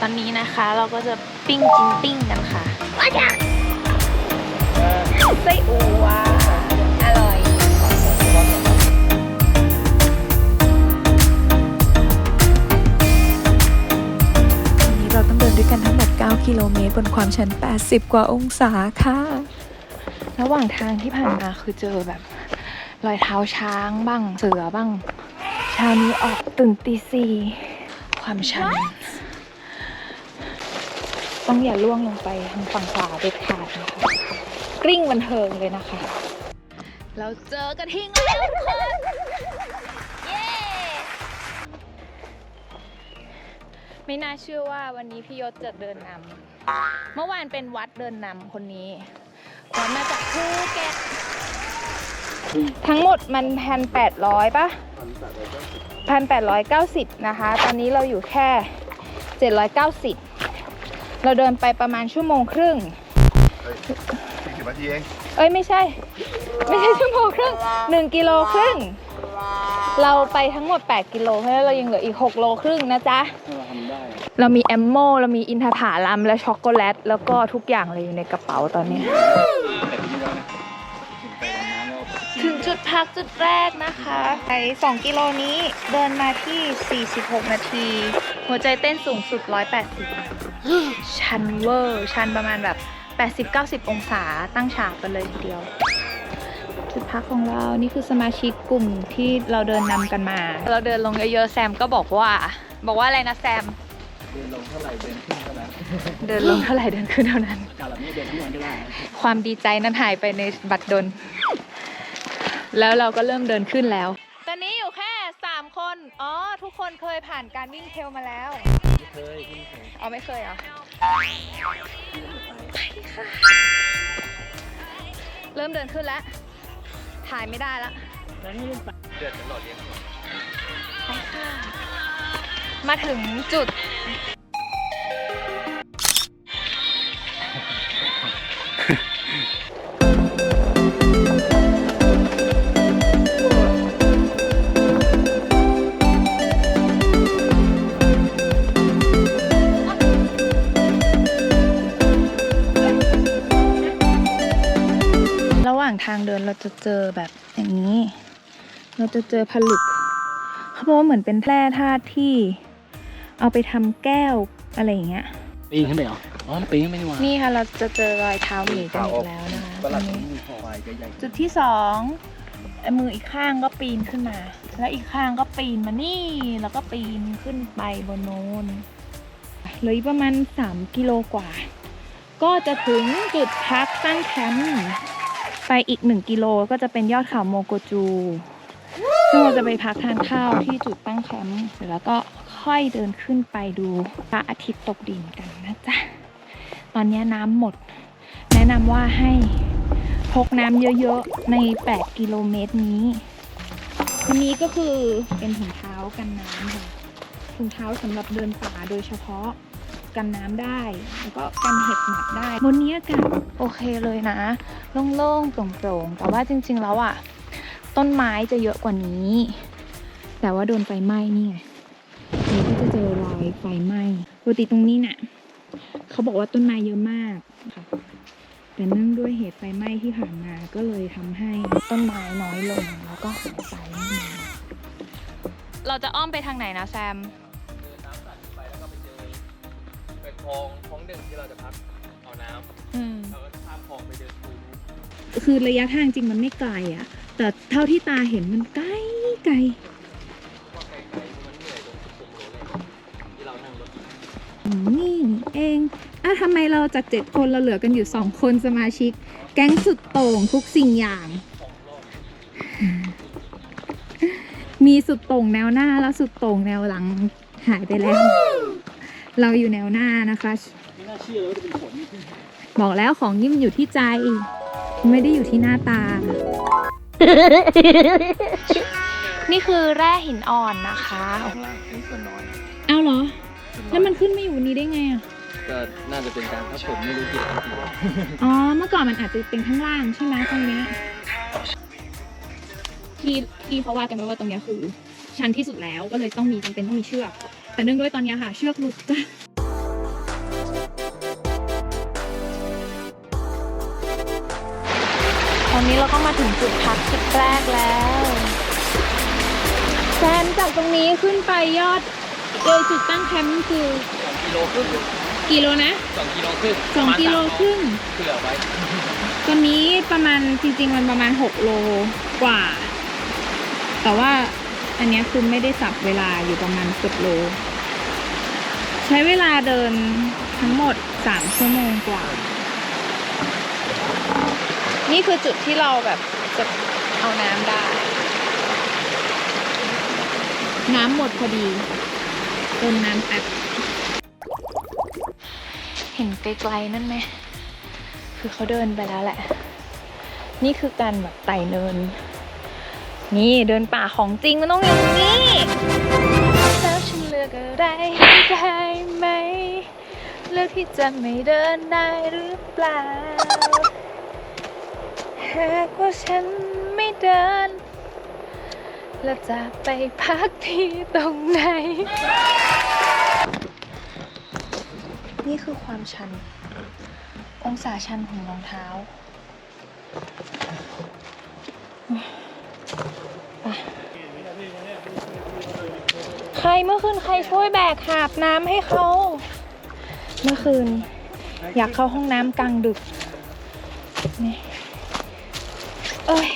ตอนนี้นะคะเราก็จะปิ้งกินปิ้งกันค่ะว้าจ้ะไส้อัวอร่อยวันนี้เราต้องเดินด้วยกันทั้งหมด 9 กิโลเมตร บนความชัน 80 กว่าองศาค่ะ ระหว่างทางที่ผ่านมาคือเจอแบบรอยเท้าช้างบ้างเสือบ้างเช้านี้ออกตื่นตีสี่ความชัน ต้องอย่าล่วงลงไปทางฝั่งขวาเด็ดขาดนะคะกริ้งบันเทิงเลยนะคะ เราเจอกระทิงแล้วทุกคนเย้ไม่น่าเชื่อว่าวันนี้พี่ยศจะเดินนำเมื่อวานเป็นวัดเดินนำคนนี้วัดมาจากภูเก็ตทั้งหมดมันพันแปดร้อยปะพันแปดร้อยเก้าสิบนะคะ ตอนนี้เราอยู่แค่เจ็ดร้อยเก้าสิบ เราเดินไปประมาณชั่วโมงครึ่งสี่สิบนาทีเองเอ้ยไม่ใช่ ไม่ใช่ชั่วโมงครึ่งหนึ่งกิโลครึ่ง เราไปทั้งหมด 8 กิโลเพราะฉะนั้นเรายังเหลืออีก 6 โลครึ่งนะจ๊ะ เรามีแอมโม เรามีอินทผลัมและช็อกโกแลต แล้วก็ทุกอย่างเลยอยู่ในกระเป๋าตอนนี้ ถึงจุดพักจุดแรกนะคะไป2กิโลนี้เดินมาที่ 46 นาที หัวใจเต้นสูงสุด 180 ชันเวอร์ชันประมาณแบบ 80-90 องศาตั้งฉากกันเลยทีเดียว จุดพักของเรานี่คือสมาชิกกลุ่มที่เราเดินนำกันมา เราเดินลงเยอะๆแซมก็บอกว่า บอกว่าอะไรนะแซม เดินลงเท่าไหร่เดินขึ้นเท่านั้นเดินลงเท่าไหร่เดินขึ้นเท่านั้น การแบบนี้เดินทุกวันก็ได้ความดีใจนั้นหายไปในบัตรดลแล้วเราก็เริ่มเดินขึ้นแล้ว ตอนนี้อยู่แค่ 3 คน อ๋อ ทุก คนเคยผ่านการวิ่งเทรลมาแล้วไม่เคยไม่เคยอ๋อไม่เคยเหรอไปค่ะเริ่มเดินขึ้นแล้ว ถ่ายไม่ได้แล้วแล้วนี่ไปเดินตลอดเลี้ยงไปค่ะ มาถึงจุด จะเจอแบบอย่างนี้ เราจะเจอผลึกเขาบอกว่าเหมือนเป็นแร่ธาตุที่ เอาไปทำแก้วอะไรอย่างเงี้ยปีนขึ้นไปเหรออ๋อมันปีนขึ้นไปนี่หว่านี่ค่ะเราจะเจอรอยเท้าหมีกันอีกแล้วนะคะตลาดอันนี้นี้มีคอควายใหญ่จุดที่สองไอ้มืออีกข้างก็ปีนขึ้นมา แล้วอีกข้างก็ปีนมานี่ แล้วก็ปีนขึ้นไปบนโน้นเหลืออีกประมาณ 3 กิโลกว่า ก็จะถึงจุดพักตั้งแคมป์ ไปอีก1กิโลก็จะเป็นยอดเขาโมโกจูซึ่งเราจะไปพักทานข้าวที่จุดตั้งแคมป์เสร็จแล้วก็ค่อยเดินขึ้นไปดูพระอาทิตย์ตกดินกันนะจ๊ะ ตอนนี้น้ำหมด แนะนำว่าให้พกน้ำเยอะๆ ใน 8 กิโลเมตรนี้ อันนี้ก็คือเป็นถุงเท้ากันน้ำค่ะถุงเท้าสำหรับเดินป่าโดยเฉพาะ กันน้ำได้ แล้วก็กันเห็บหมัดได้บนนี้อากาศโอเคเลยนะ โล่งๆโปร่งๆ แต่ว่าจริง ๆ แล้วอะ ต้นไม้จะเยอะกว่านี้ แต่ว่าโดนไฟไหม้นี่ไงนี่ก็จะเจอรอยไฟไหม้ปกติตรงนี้เนี่ยเขาบอกว่าต้นไม้เยอะมากค่ะแต่เนื่องด้วยเหตุไฟไหม้ที่ผ่านมาก็เลยทำให้ต้นไม้น้อยลงแล้วก็หายไปเราจะอ้อมไปทางไหนนะแซม คลองคลองหนึ่งที่เราจะพักเอาน้อืมำเราก็ข้ามคลองไปเดินคูนู้นคือระยะทางจริงมันไม่ไกลอะ แต่เท่าที่ตาเห็นมันไกลไกลว่าไกลๆมันเหนื่อยตรงสุดโลเลยที่เรานั่งรถอืมนี่เองอะทำไมเราจากเจ็ดคนเราเหลือกันอยู่สองคนสมาชิก แก๊งสุดโต่งทุกสิ่งอย่างมีสุดโต่งแนวหน้าแล้วสุดโต่งแนวหลังหายไปแล้ว เราอยู่แนวหน้านะคะไม่น่าเชื่อเลยว่าจะเป็นฝนบอกแล้วของยิ่มนอยู่ที่ใจ ไม่ได้อยู่ที่หน้าตา นี่คือแร่หินอ่อนนะคะข้างล่างนี่ส่วนน้อยเอาเหรอ แล้วมันขึ้นมาอยู่นี้ได้ไงอะ ก็น่าจะเป็นการถ้าผมไม่รู้ผิดก็คืออ๋อ เมื่อก่อนมันอาจจะเป็นข้างล่างใช่ไหมตรงเนี้ยที่ที่เขาว่ากันไว้ว่าตรงเนี้ยคือ ชันที่สุดแล้วก็เลยต้องมีจำเป็นต้องมีเชือก แต่เนื่องด้วยตอนเนี้ยค่ะ เชือกหลุดจ้ะตอนนี้เราก็มาถึงจุดพักจุดแรกแล้วแซนจากตรงนี้ขึ้นไปยอดเออจุดตั้งแคมป์นี่คือสองกิโลครึ่งกิโลนะสองกิโลครึ่งสองกิโลครึ่งเผื่อไว้ตอนนี้ประมาณจริง ๆ มันประมาณ 6 โลกว่า แต่ว่าอันเนี้ยคือไม่ได้สับเวลาอยู่ประมาณเกือบโล ใช้เวลาเดินทั้งหมด 3 ชั่วโมงกว่า นี่คือจุดที่เราแบบจะเอาน้ำได้ น้ำหมดพอดีเติมน้ำแอปเห็นไกลๆนั่นไหม คือเขาเดินไปแล้วแหละ นี่คือการแบบไต่เนิน นี่เดินป่าของจริงมันต้องอย่างนี้แล้วฉันเลือกอะไรได้ เลือกที่จะไม่เดินได้หรือเปล่า หากว่าฉันไม่เดิน แล้วจะไปพักที่ตรงไหน นี่คือความชัน องศาชันของรองเท้าไปใครเมื่อคืนใครช่วยแบกหาบน้ำให้เขา เมื่อคืน อยากเข้าห้องน้ำกลางดึกนี่เอ้ย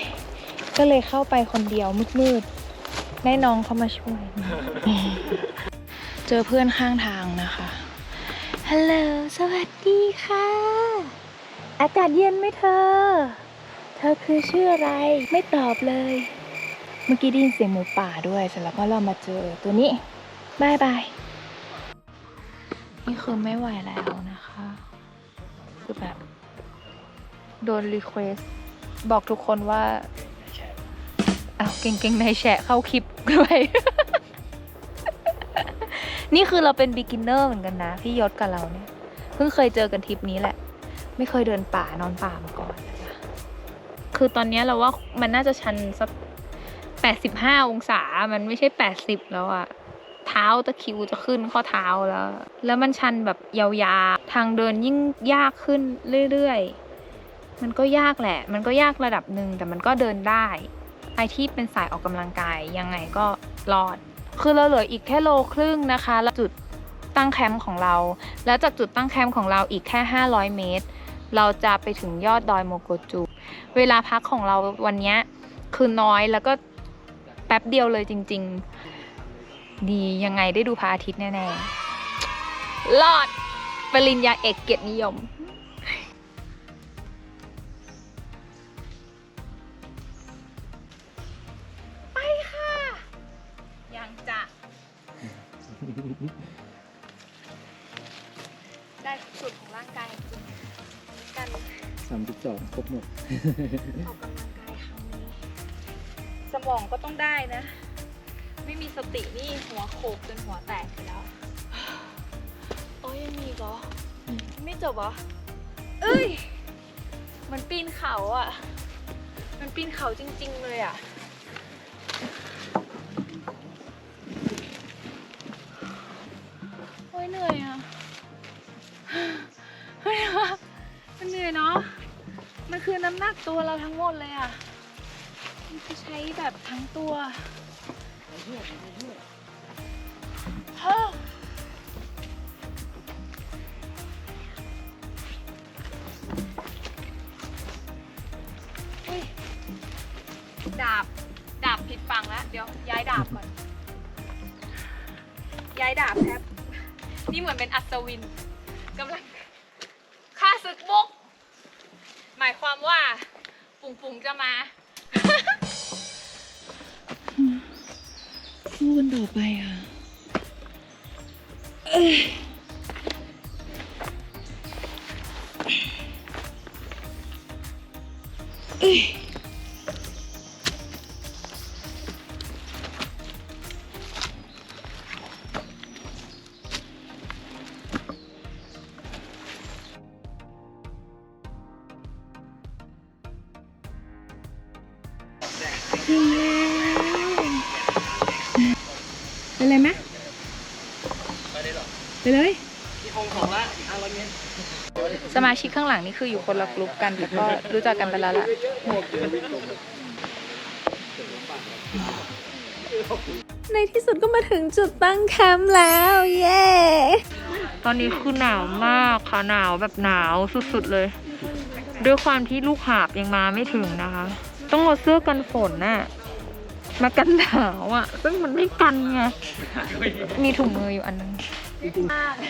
ก็เลยเข้าไปคนเดียวมืดๆได้น้องเขามาช่วย เจอเพื่อนข้างทางนะคะ ฮัลโหล สวัสดีค่ะ อากาศเย็นไหมเธอ เธอคือชื่ออะไร ไม่ตอบเลย เมื่อกี้ได้ยินเสียงหมูป่าด้วย เสร็จแล้วก็เรามาเจอตัวนี้บายบาย นี่คือไม่ไหวแล้วนะคะ คือแบบ โดนรีเควสบอกทุกคนว่าเอ้าเก่งๆในแฉะเข้าคลิปด้วย นี่คือเราเป็น beginner เหมือนกันนะ พี่ยศกับเราเนี่ย เพิ่งเคยเจอกันทริปนี้แหละ ไม่เคยเดินป่านอนป่ามาก่อนนะคะคือตอนนี้เราว่ามันน่าจะชันสักแปดสิบห้าองศา มันไม่ใช่แปดสิบแล้วอะ เท้าตะคิวจะขึ้นข้อเท้าแล้ว แล้วมันชันแบบยาวๆ ทางเดินยิ่งยากขึ้นเรื่อยๆ มันก็ยากแหละ มันก็ยากระดับหนึ่งแต่มันก็เดินได้ใครที่เป็นสายออกกำลังกายยังไงก็รอด คือเราเหลืออีกแค่โลครึ่งนะคะ แล้วจุดตั้งแคมป์ของเรา แล้วจากจุดตั้งแคมป์ของเราอีกแค่ 500 เมตร เราจะไปถึงยอดดอยโมโกจู เวลาพักของเราวันนี้คือน้อยแล้วก็แป๊บเดียวเลยจริง ๆ ดียังไงได้ดูพระอาทิตย์แน่ๆรอด ปริญญาเอกเกียรตินิยม ไปค่ะ ยังจะ ได้ทุกส่วนของร่างกายจริงๆการสามสิบสองครบหมดออกกำลังกายครั้งนี้ สมองก็ต้องได้นะ ไม่มีสตินี่หัวโขกจนหัวแตกไปแล้วโอ้ยยังมีอีกเหรอ ไม่จบเหรอ เอ้ย มันปีนเขาอะ มันปีนเขาจริง ๆ เลยอะ โอ้ยเหนื่อยอะ เฮ้ยมันเหนื่อยเนาะ มันคือน้ำหนักตัวเราทั้งหมดเลยอะ มันคือใช้แบบทั้งตัวเฮ้ อุ๊ยดาบ ดาบผิดฝั่งแล้ว เดี๋ยวย้ายดาบก่อน ย้ายดาบแทบนี่เหมือนเป็นอัศวินกำลังฆ่าศึกบุก หมายความว่า ปุ่งปุ่งๆจะมา สู้กันต่อไปอะเอ้ย ชิกข้างหลังนี่คืออยู่คนละกลุ่มกันแต่ก็รู้จักกันไปแล้วล่ะในที่สุดก็มาถึงจุดตั้งแคมป์แล้ว เย้ ตอนนี้คือหนาวมากค่ะหนาวแบบหนาวสุดๆเลย ด้วยความที่ลูกหาบยังมาไม่ถึงนะคะ ต้องเอาเสื้อกันฝนน่ะมากันหนาวอะ ซึ่งมันไม่กันไงมีถุงมืออยู่อันนึง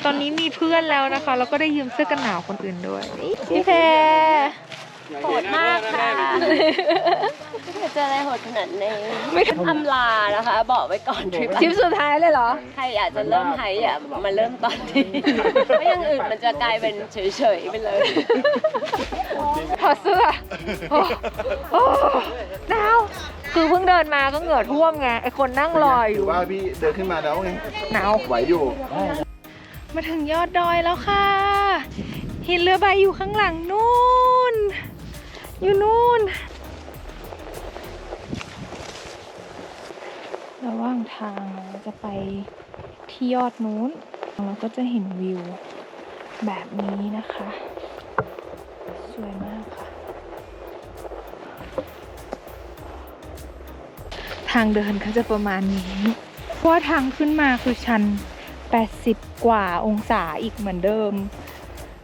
ตอนนี้มีเพื่อนแล้วนะคะ แล้วก็ได้ยืมเสื้อกันหนาวคนอื่นด้วย พี่เพโหดมากค่ะไม่เจออะไรโหดขนาดนี้ไม่ทอำลานะคะ บอกไว้ก่อนทริปำทริปสุดท้ายเลยเหรอ ใครอยากจะเริ่มไฮอะมาเริ่มตอนนี้เพราะอย่างอื่นมันจะกลายเป็นเฉยๆไปเลยถอดเสื้อโอ้โอ้หนาว คือเพิ่งเดินมาก็เหงื่อท่วมไงไอคนนั่งรออหรืยู่อว่าพี่เดินขึ้นมาแล้วไงหนาวไหวอยู่มาถึงยอดดอยแล้วค่ะหินเรือใบอยู่ข้างหลังนู่น อยู่นู่น ระหว่างทางเราจะไปที่ยอดนู้น เราก็จะเห็นวิวแบบนี้นะคะ สวยมากค่ะ ทางเดินก็จะประมาณนี้เพราะทางขึ้นมาคือชัน 80 กว่าองศาอีกเหมือนเดิม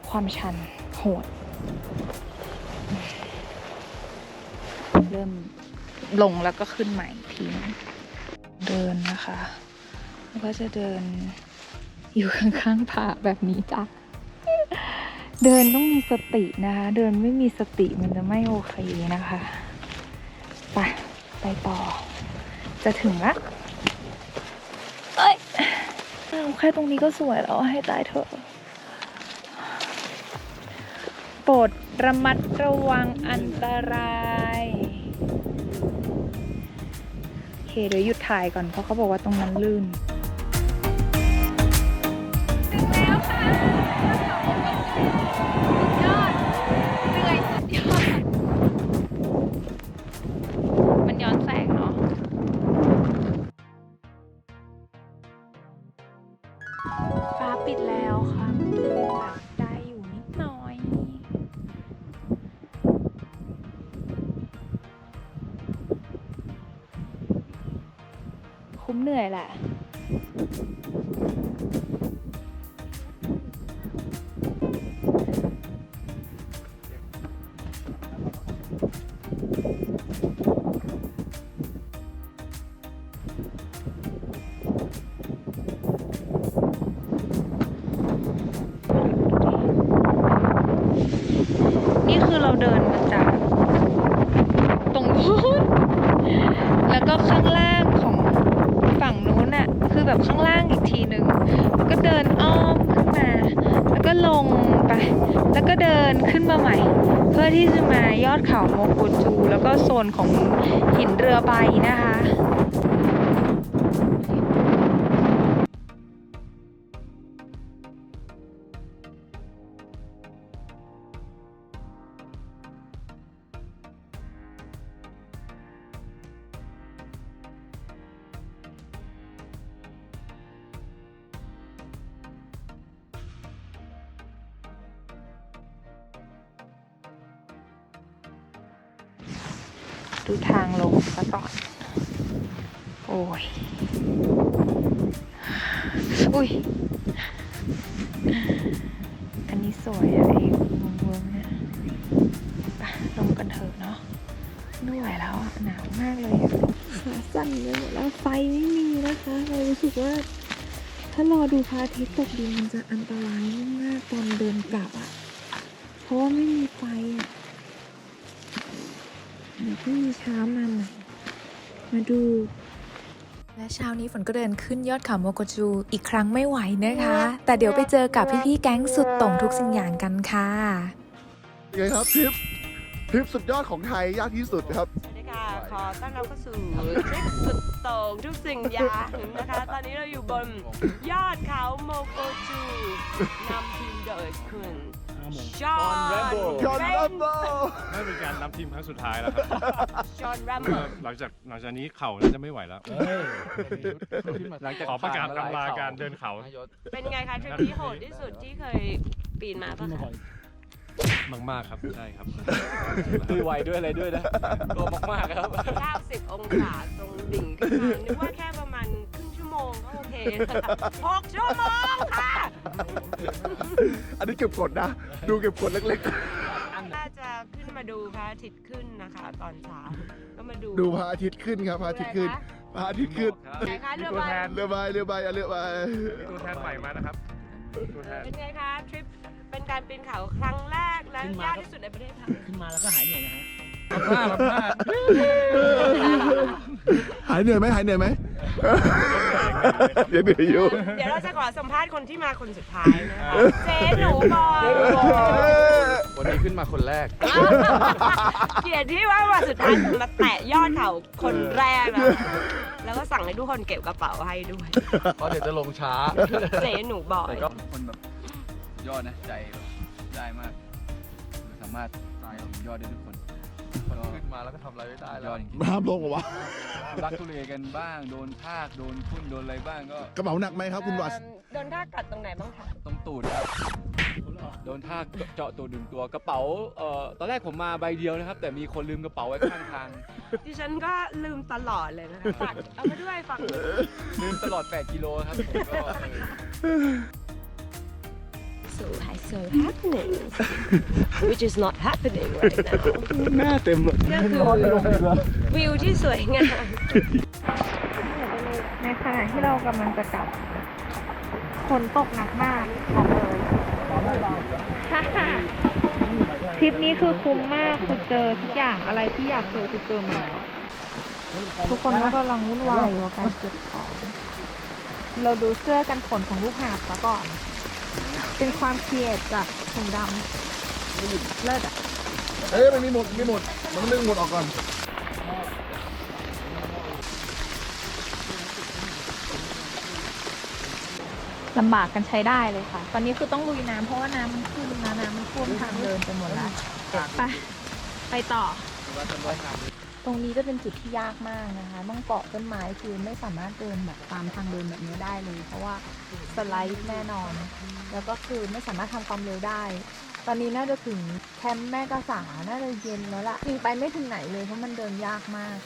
ความชันโหด เริ่มลงแล้วก็ขึ้นใหม่อีกทีนึงเดินนะคะ แล้วก็จะเดินอยู่ข้างๆผาแบบนี้จ้ะเดินต้องมีสตินะคะ เดินไม่มีสติมันจะไม่โอเคนะคะ ไป ไปต่อ จะถึงละเอ้ยแค่ตรงนี้ก็สวยแล้วให้ตายเถอะโปรดระมัดระวังอันตรายโอเคเดี๋ยวหยุดถ่ายก่อนเพราะเขาบอกว่าตรงนั้นลื่นถึงแล้วค่ะยอด ปิดแล้วค่ะมันก็เลยแบบได้อยู่นิดหน่อย คุ้มเหนื่อยแหละ มาใหม่ เพื่อที่จะมายอดเขาโมกุจูแล้วก็โซนของหินเรือใบนะคะ อุ้ย อันนี้สวยอะไอ้เวิร์กเนี่ยไปลงกันเถอะเนาะไม่ไหวแล้วอะหนาวมากเลยอะขาสั่นไปหมดแล้วไฟไม่มีนะคะเรารู้สึกว่า ถ้ารอดูพระอาทิตย์ตกดินมันจะอันตรายมากๆตอนเดินกลับอะเพราะว่าไม่มีไฟอะเดี๋ยวพรุ่งนี้เช้ามาใหม่มาดู และเช้านี้ฝนก็เดินขึ้นยอดเขาโมโกจูอีกครั้งไม่ไหวนะคะ แต่เดี๋ยวไปเจอกับพี่ๆแก๊งสุดต่งทุกสิ่งอย่างกันค่ะยังไงครับทริปทริปสุดยอดของไทยยากที่สุดครับสวัสดีค่ะขอต้อนรับเข้าสู่ทริปสุดโต่งทุกสิ่งอย่างนะคะ ตอนนี้เราอยู่บนยอดเขาโมโกจูนำทีมโดยคุณ จอห์นจอห์นรัมโบไม่เป็นการนำทีมครั้งสุดท้ายแล้วครับจอห์นแรมโบหลังจากหลังจากนี้เข่าน่าจะไม่ไหวแล้วหลังจากขอประกาศผ่นมหอำลาเข่การเดินเขายศเป็นไงคะทริปที่โหดที่สุดที่เคยปีนมาปะคะมากๆครับ ใช่ครับ ด้วยวัยด้วยอะไรด้วยนะตัวมากๆครับ 90 องศาตรงดิ่งขึ้นมานึกว่าแค่ประมาณครึ่งชั่วโมงก็โอเคหกชั่วโมงค่ะ อันนี้เก็บกดนะ ดูเก็บกดเล็กน่าจะขึ้นมาดูพระอาทิตย์ขึ้นนะคะ ตอนเช้าก็มาดู ๆ ดูพระอาทิตย์ขึ้นครับพระอาทิตย์ขึ้นพระอาทิตย์ขึ้นไหนคะเรือตัวใบแทนเรือใบเรือใบอะเรือใบ มีตัวแทนใหม่มานะครับตัวแทน เป็นไงคะทริปเป็นการปีนเขาครั้งแรกและยากที่สุดในประเทศไทยขึ้นมาแล้วก็หายเหนื่อยนะฮะ ผ้ามาผ้าหายเหนื่อยไหมหายเหนื่อยไหมยังเหนื่อยอยู่ เดี๋ยวเราจะขอสัมภาษณ์คนที่มาคนสุดท้ายนะคะเจ๊หนูบอยวันนี้ขึ้นมาคนแรก เกียรติที่ว่าวันสุดท้ายมาแตะยอดเขาคนแรกนะแล้วก็สั่งให้ทุกคนเก็บกระเป๋าให้ด้วยเพราะเดี๋ยวจะลงช้า เจ๊หนูบอยแต่ก็คนแบบยอดนะใจแบบได้มาก สามารถตายถึงยอดได้ทุกคน ขึ้นมาแล้วก็ทำอะไรไม่ได้แล้วยอดจริงห้ามลงเหรอวะๆรักทุเลกันบ้าง โดนทากโดนทุ่นโดนอะไรบ้างก็กระเป๋าหนักไหมครับคุณวัสเอิ่มโดนท่ากัดตรงไหนบ้างคะ ตรงตูดครับ โดนทากเจาะตูดหนึ่งตัวกระเป๋าเอ่อตอนแรกผมมาใบเดียวนะครับ แต่มีคนลืมกระเป๋าไว้ข้างทาง ดิฉันก็ลืมตลอดเลยนะคะฝากเอามาด้วยฝากด้วยลืมตลอด 8 กิโลครับผมก็เออ so high so happening which is not happening right now หน้าเต็มเลยก็คือวิวที่สวยงามในขณะที่เรากำลังจะกลับฝนตกหนักมากบอกเลยทริปนี้คือคุ้มมากคือเจอทุกอย่างอะไรที่อยากเจอคือเจอหมดทุกคนก็กำลังวุ่นวายอยู่กับการเก็บของ เราดูเสื้อกันฝนของลูกหาบซะก่อน เป็นความเครียดจากถุงดำเลิศอะเอ้ยมันมีหมดมีหมด มันต้องดึงหมดออกก่อน ลำบากกันใช้ได้เลยค่ะ ตอนนี้คือต้องลุยน้ำเพราะว่าน้ำมันขึ้นนะน้ำมันท่วมทางเดินไปหมดแล้วไปไปต่อ ตรงนี้จะเป็นจุดที่ยากมากนะคะต้องเกาะต้นไม้คือไม่สามารถเดินแบบตามทางเดินแบบนี้ได้เลย เพราะว่าสไลด์แน่นอน แล้วก็คือไม่สามารถทำความเร็วได้ ตอนนี้น่าจะถึงแคมป์แม่กะสาน่าจะเย็นแล้วล่ะจริงไปไม่ถึงไหนเลยเพราะมันเดินยากมาก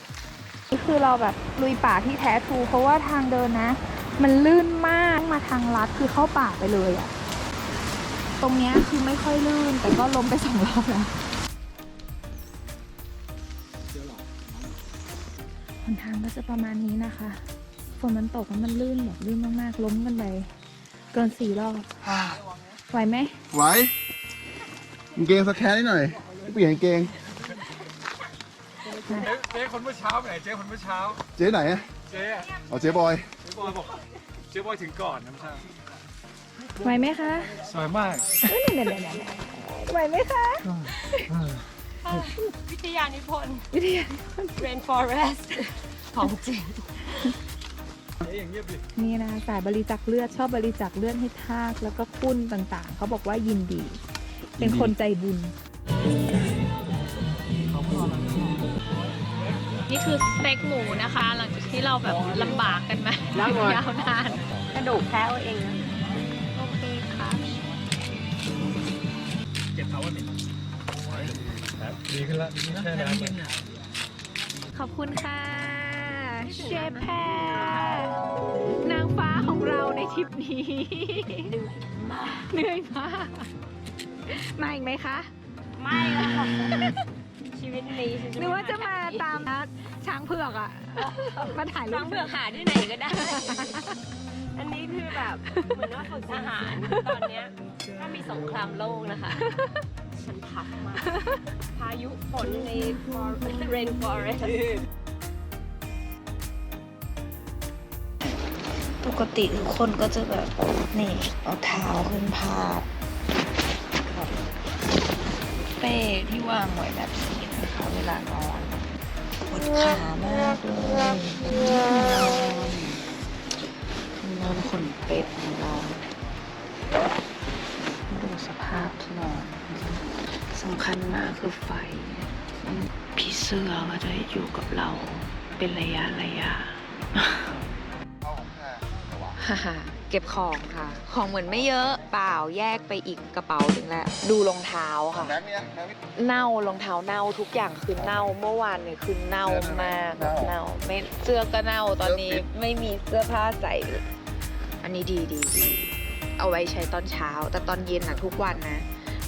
นี่คือเราแบบลุยป่าที่แท้ทรูเพราะว่าทางเดินนะ มันลื่นมากมาทางลัดคือเข้าป่าไปเลยอะตรงเนี้ยคือไม่ค่อยลื่นแต่ก็ล้มไปสองรอบแล้ว นทางก็จะประมาณนี้นะคะฝนมันตกแล้วมันลื่นแบบลื่นมากๆ ล้มกันไปเกินสี่รอบไหวไหมไหวกางเกงสแคนนิดหน่อย เปลี่ยนกางเกงเจ๊คนเมื่อเช้าไปไหนเจ๊คนเมื่อเช้า เจ๊ไหนอะเจ๊อะอ๋อเจ๊บอยเจ๊บอยบอกเจ๊บอยถึงก่อนนะไม่ใช่ไหวไหมคะ สวยมากเอ้ยเนี่ยเนี่ยเนี่ยเนี่ยไหวไหมคะ วิทยานิพนธ์วิทยา rainforest ของจริงนี่นะสายบริจาคเลือดชอบบริจาคเลือดให้ทากแล้วก็คุ้นต่างๆ เขาบอกว่ายินดี เป็นคนใจบุญ นี่คือสเต็กหมูนะคะ หลังจากที่เราแบบลำบากกันมา ยาวนาน กระดูกแท้เอาเองนะ ดีขึ้นแล้วแค่นั้นขอบคุณค่ะ เชฟแพรนางฟ้าของเราในทริปนี้ เหนื่อยมากมาอีกไหมคะ ไม่แล้วค่ะชีวิตนี้ฉัหรือว่าจะมาตามช้างเผือกอะมาถ่ายรูช้างปเผือกหาที่ไหนก็ได้ อันนี้คือแบบ เหมือนว่าฝึกทหารตอนเนี้ยถ้ามีสงครามโลกนะคะ ฉันพักมาก พายุฝนใน for- rainforest ปกติทุกคนก็จะแบบ นี่เอาเท้าขึ้นพาดเป้ที่วางไว้แบบนี้นะคะเวลานอนปวดขามากเลยนอนขนเป็ดของเราดูสภาพที่นอน สำคัญมากคือไฟพี่เสื้อก็จะอยู่กับเราเป็นระยะระยะฮ่าฮ่าเก็บของค่ะ ของเหมือนไม่เยอะเปล่าแยกไปอีกกระเป๋าหนึ่งแล้วดูรองเท้าค่ะแม็กเนี่ยแม็กนี่เน่ารองเท้าเน่าทุกอย่างคือเน่าเมื่อวานเนี่ยคือเน่ามากเน่าเน่าไม่เสื้อก็เน่าตอนนี้เสื้อฟิตไม่มีเสื้อผ้าใส่เลยอันนี้ดีดีดีเอาไว้ใช้ตอนเช้า แต่ตอนเย็นอะทุกวันนะ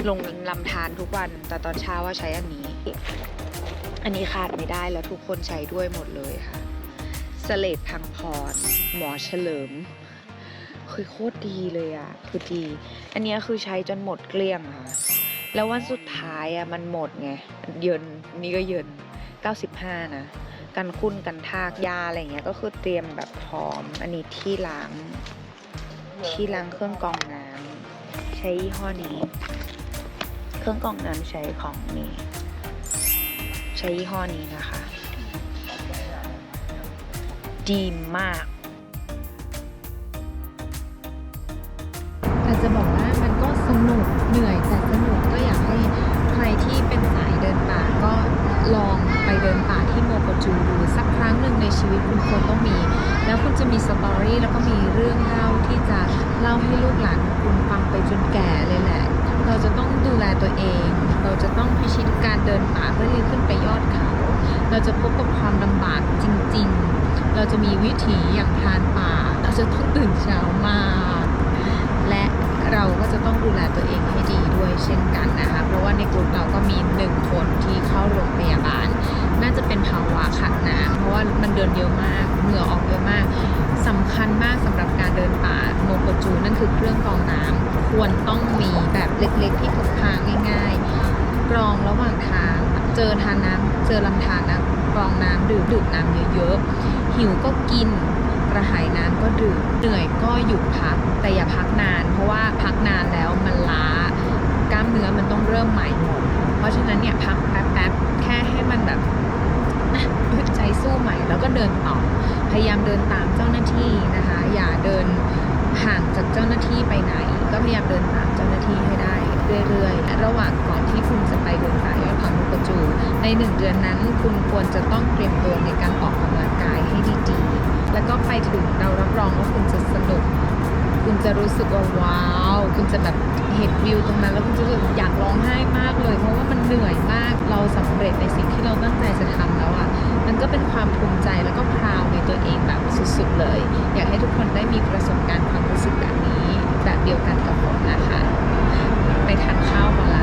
ลงลำธารทุกวัน แต่ตอนเช้าว่าใช้อันนี้ อันนี้ขาดไม่ได้แล้วทุกคนใช้ด้วยหมดเลยค่ะสเลดพังพรหมอเฉลิมคือโคตรดีเลยอะคือดี อันนี้คือใช้จนหมดเกลี้ยงค่ะ แล้ววันสุดท้ายอะมันหมดไง เยินนี่ก็เยิน 95 นะ กันคุ้นกันทากยาอะไรเงี้ย ก็คือเตรียมแบบพร้อม อันนี้ที่ล้าง ที่ล้างเครื่องกรองน้ำใช้ยี่ห้อนี้ เครื่องกรองน้ำใช้ของนี่ใช้ยี่ห้อนี้นะคะ ดีมาก แต่จะบอกว่ามันก็สนุกเหนื่อยแต่สนุกก็อยากให้ใครที่เป็นสายเดินป่าก็ลองไปเดินป่าที่โมโกจูดูสักครั้งหนึ่งในชีวิตคุณควรต้องมี แล้วคุณจะมีสตอรี่แล้วก็มีเรื่องเล่าที่จะเล่าให้ลูกหลานของคุณฟังไปจนแก่เลยแหละ เราจะต้องดูแลตัวเอง เราจะต้องพิชิตการเดินป่าเพื่อที่จะขึ้นไปยอดเขา เราจะพบกับความลำบากจริง ๆ เราจะมีวิถีอย่างพรานป่า เราจะต้องตื่นเช้ามากและเราก็จะต้องดูแลตัวเองให้ดีด้วยเช่นกันนะคะ เพราะว่าในกลุ่มเราก็มีหนึ่งคนที่เข้าโรงพยาบาล น่าจะเป็นภาวะขาดน้ำเพราะว่ามันเดินเยอะมาก เหงื่อออกเยอะมากสำคัญมากสำหรับการเดินป่าโมโกจูนั่นคือเครื่องกรองน้ำ ควรต้องมีแบบเล็กๆที่พกพาง่าย ๆ กรองระหว่างทาง เจอทานน้ำเจอลำธารนะกรองน้ำดื่มดื่มน้ำเยอะๆ หิวก็กินกระหายน้ำก็ดื่มเหนื่อยก็หยุดพักแต่อย่าพักนาน เพราะว่าพักนานแล้วมันล้ากล้ามเนื้อมันต้องเริ่มใหม่หมด เพราะฉะนั้นเนี่ยพักแป๊บๆแค่ให้มันแบบอะอึดใจสู้ใหม่แล้วก็เดินต่อ พยายามเดินตามเจ้าหน้าที่นะคะ อย่าเดินห่างจากเจ้าหน้าที่ไปไหน ก็พยายามเดินตามเจ้าหน้าที่ให้ได้เรื่อยๆ ระหว่างก่อนที่คุณจะไปเดินป่ายอดเขาลูกกระจู ในหนึ่งเดือนนั้นคุณควรจะต้องเตรียมตัวในการออกกำลังกายให้ดีๆ แล้วก็ไปถึงเรารับรองว่าคุณจะสนุก คุณจะรู้สึกว่าว้าว คุณจะแบบเห็นวิวตรงนั้น แล้วคุณจะรู้สึกอยากร้องไห้มากเลย เพราะว่ามันเหนื่อยมาก เราสำเร็จในสิ่งที่เราตั้งใจจะทำแล้วอะ มันก็เป็นความภูมิใจแล้วก็พราวในตัวเองแบบสุดๆเลย อยากให้ทุกคนได้มีประสบการณ์ความรู้สึกแบบนี้ แบบเดียวกันกับผมนะคะ ไปทานข้าวกันละ